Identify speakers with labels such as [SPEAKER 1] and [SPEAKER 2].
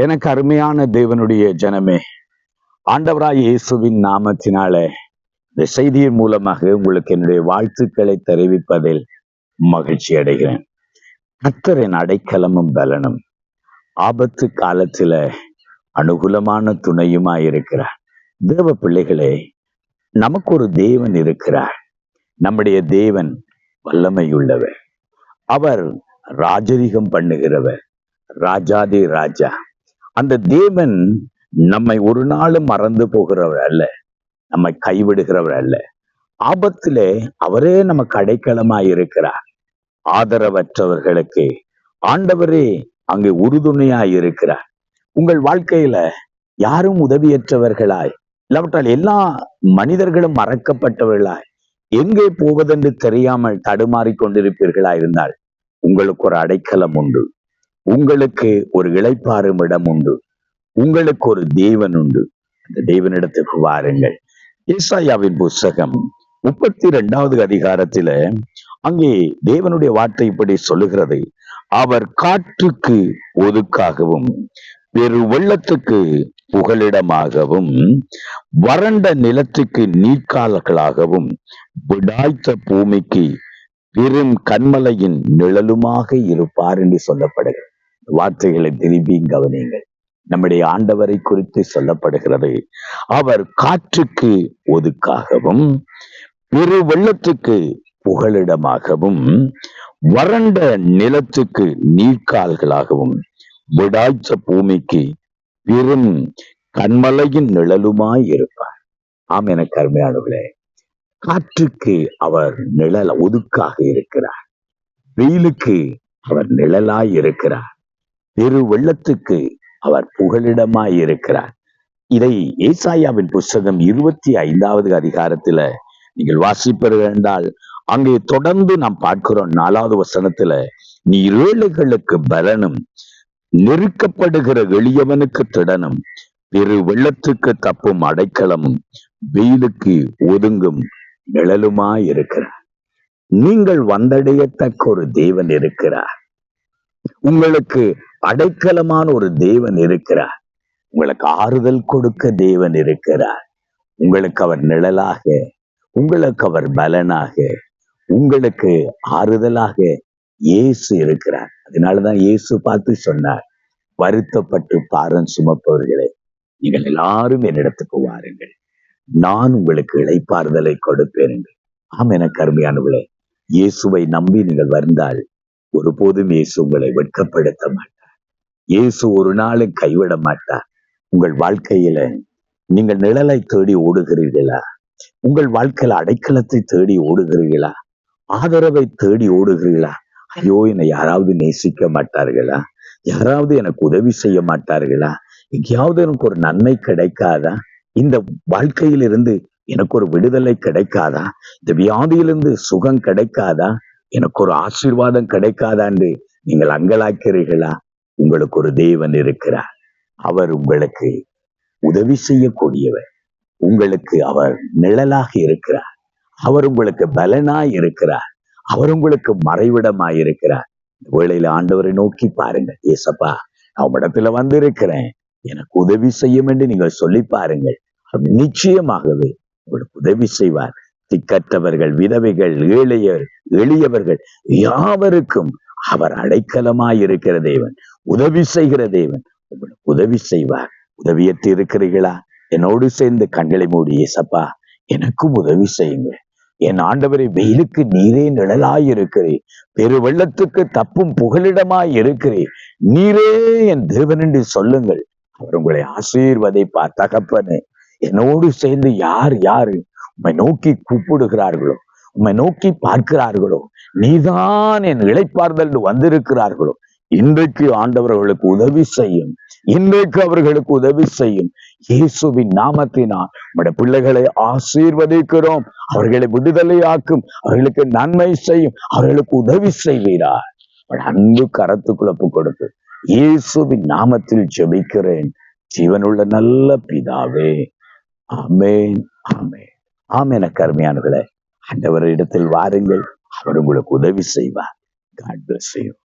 [SPEAKER 1] எனக்கு அருமையான தேவனுடைய ஜனமே ஆண்டவராய் இயேசுவின் நாமத்தினால இந்த செய்தியின் மூலமாக உங்களுக்கு என்னுடைய வாழ்த்துக்களை தெரிவிப்பதில் மகிழ்ச்சி அடைகிறேன். கத்தரின் அடைக்கலமும் பலனும் ஆபத்து காலத்துல அனுகூலமான துணையுமாய் இருக்கிறார். தேவ பிள்ளைகளே நமக்கு ஒரு தேவன் இருக்கிறார். நம்முடைய தேவன் வல்லமையுள்ளவர். அவர் ராஜரிகம் பண்ணுகிறவர். ராஜாதி ராஜா. அந்த தேவன் நம்மை ஒரு நாளும் மறந்து போகிறவர் அல்ல. நம்மை கைவிடுகிறவர் அல்ல. ஆபத்திலே அவரே நம்ம அடைக்கலமாய் இருக்கிறார். ஆதரவற்றவர்களுக்கு. ஆண்டவரே அங்கே உறுதுணையாய் இருக்கிறார். உங்கள் வாழ்க்கையில யாரும் உதவியற்றவர்களாய் இல்லாவிட்டால் எல்லா மனிதர்களும் மறக்கப்பட்டவர்களாய் எங்கே போவதென்று தெரியாமல் தடுமாறி கொண்டிருப்பீர்களா இருந்தால் உங்களுக்கு ஒரு அடைக்கலம் உண்டு. உங்களுக்கு ஒரு இழைப்பாறும் இடம் உண்டு. உங்களுக்கு ஒரு தேவன் உண்டு. அந்த தேவனிடத்துக்கு வாருங்கள். ஏசாயாவின் புஸ்தகம் முப்பத்தி இரண்டாவது அதிகாரத்தில அங்கே தேவனுடைய வார்த்தை இப்படி சொல்லுகிறது. அவர் காற்றுக்கு ஒதுக்காகவும் பெரு வெள்ளத்துக்கு புகலிடமாகவும் வறண்ட நிலத்துக்கு நீர்க்கால்களாகவும் விடாய்த்த பூமிக்கு பெரும் கண்மலையின் நிழலுமாக இருப்பார் என்று சொல்லப்படுகிறது. வார்த்தைகளை திரும்பி கவனியுங்கள் நம்முடைய ஆண்டவரை குறித்து சொல்லப்படுகிறது. அவர் காற்றுக்கு ஒதுக்காகவும் பெரு வெள்ளத்துக்கு புகலிடமாகவும் வறண்ட நிலத்துக்கு நீர்க்கால்களாகவும் விடாய்ச்ச பூமிக்கு பெரும் கண்மலையின் நிழலுமாய் இருப்பார். ஆம் என கருமையானவர்களே காற்றுக்கு அவர் நிழல் ஒதுக்காக இருக்கிறார். வெயிலுக்கு அவர் நிழலாய் இருக்கிறார். பெரு வெள்ளத்துக்கு அவர் புகலிடமாய் இருக்கிறார் இதை ஏசாயாவின் புஸ்தகம் இருபத்தி ஐந்தாவது அதிகாரத்துல நீங்கள் வாசிப்பீர்கள் என்றால் அங்கே தொடர்ந்து நாம் பார்க்கிறோம் நாலாவது வசனத்துல நீ ஏழைகளுக்கு பலனும் நெருக்கப்படுகிற எளியவனுக்கு திடனும் பெரு வெள்ளத்துக்கு தப்பும் அடைக்கலமும் வெயிலுக்கு ஒதுங்கும் நிழலுமாய் இருக்கிறார் நீங்கள் வந்தடையத்தக்க ஒரு தேவன் இருக்கிறார். உங்களுக்கு அடைக்கலமான ஒரு தேவன் இருக்கிறார். உங்களுக்கு ஆறுதல் கொடுக்க தேவன் இருக்கிறார். உங்களுக்கு அவர் நிழலாக உங்களுக்கு அவர் பலனாக உங்களுக்கு ஆறுதலாக இயேசு இருக்கிறார். அதனாலதான் இயேசு பார்த்து சொன்னார் வருத்தப்பட்டு பாரம் சுமப்பவர்களே நீங்கள் எல்லாரும் என்னிடத்துக்கு வாருங்கள். நான் உங்களுக்கு இழைப்பாறுதலை கொடுப்பேன். ஆம் என கருமையானவளே இயேசுவை நம்பி நீங்கள் வந்தால் ஒருபோதும் இயேசு உங்களை வெட்கப்படுத்த மாட்டார். இயேசு ஒரு நாளும் கைவிட மாட்டார். உங்கள் வாழ்க்கையில நீங்கள் நிழலை தேடி ஓடுகிறீர்களா? உங்கள் வாழ்க்கையில அடைக்கலத்தை தேடி ஓடுகிறீர்களா? ஆதரவை தேடி ஓடுகிறீர்களா? ஐயோ என்னை யாராவது நேசிக்க மாட்டார்களா? யாராவது எனக்கு உதவி செய்ய மாட்டார்களா? எங்கேயாவது எனக்கு ஒரு நன்மை கிடைக்காதா? இந்த வாழ்க்கையிலிருந்து எனக்கு ஒரு விடுதலை கிடைக்காதா? இந்த வியாதியிலிருந்து சுகம் கிடைக்காதா? எனக்கு ஒரு ஆசீர்வாதம் கிடைக்காதான்னு நீங்கள் அங்கலாக்கிறீர்களா? உங்களுக்கு ஒரு தேவன் இருக்கிறார். அவர் உங்களுக்கு உதவி செய்யக்கூடியவர். உங்களுக்கு அவர் நிழலாக இருக்கிறார். அவர் உங்களுக்கு பலனாய் இருக்கிறார். அவர் உங்களுக்கு மறைவிடமாய் இருக்கிறார். வேளையில ஆண்டவரை நோக்கி பாருங்க ஏசப்பா நான் இடத்துல வந்திருக்கிறேன். எனக்கு உதவி செய்யும் என்று நீங்கள் சொல்லி பாருங்கள். நிச்சயமாகவே உங்களுக்கு உதவி செய்வார். திக்கற்றவர்கள் விதவைகள் ஏழையர் எளியவர்கள். யாவருக்கும் அவர் அடைக்கலமாய் இருக்கிற தேவன் உதவி செய்கிற தேவன் உங்களுக்கு உதவி செய்வார். உதவியற்று இருக்கிறீர்களா? என்னோடு சேர்ந்து கண்களை மூடி ஏசப்பா எனக்கும் உதவி செய்யுங்க என் ஆண்டவரை வெயிலுக்கு நீரே நிழலாய் இருக்கிறேன் பெருவெள்ளத்துக்கு தப்பும் புகலிடமாய் இருக்கிறேன் நீரே என் தேவன் என்று சொல்லுங்கள். அவர் உங்களை ஆசீர்வதைப்பார் தகப்பனு. என்னோடு சேர்ந்து யார் யாரு உண்மை நோக்கி கூப்பிடுகிறார்களோ உம்மை நோக்கி பார்க்கிறார்களோ? நீதான் என் இழைப்பார்தல் வந்திருக்கிறார்களோ? இன்றைக்கு ஆண்டவர்களுக்கு உதவி செய்யும். இன்றைக்கு அவர்களுக்கு உதவி செய்யும். இயேசுவின் நாமத்தினால் நம்முடைய பிள்ளைகளை ஆசீர்வதிக்கிறோம். அவர்களை விடுதலையாக்கும். அவர்களுக்கு நன்மை செய்யும். அவர்களுக்கு உதவி செய்வீரார் அன்பு கரத்துக்குழப்பு கொடுத்து இயேசுவின் நாமத்தில் ஜெபிக்கிறேன். ஜீவனுள்ள நல்ல பிதாவே. ஆமேன் ஆமேன். ஆமேன கருமையானவர்களே. ஆண்டவர் இடத்தில் வாருங்கள். அவர் உங்களுக்கு உதவி செய்வார். God bless you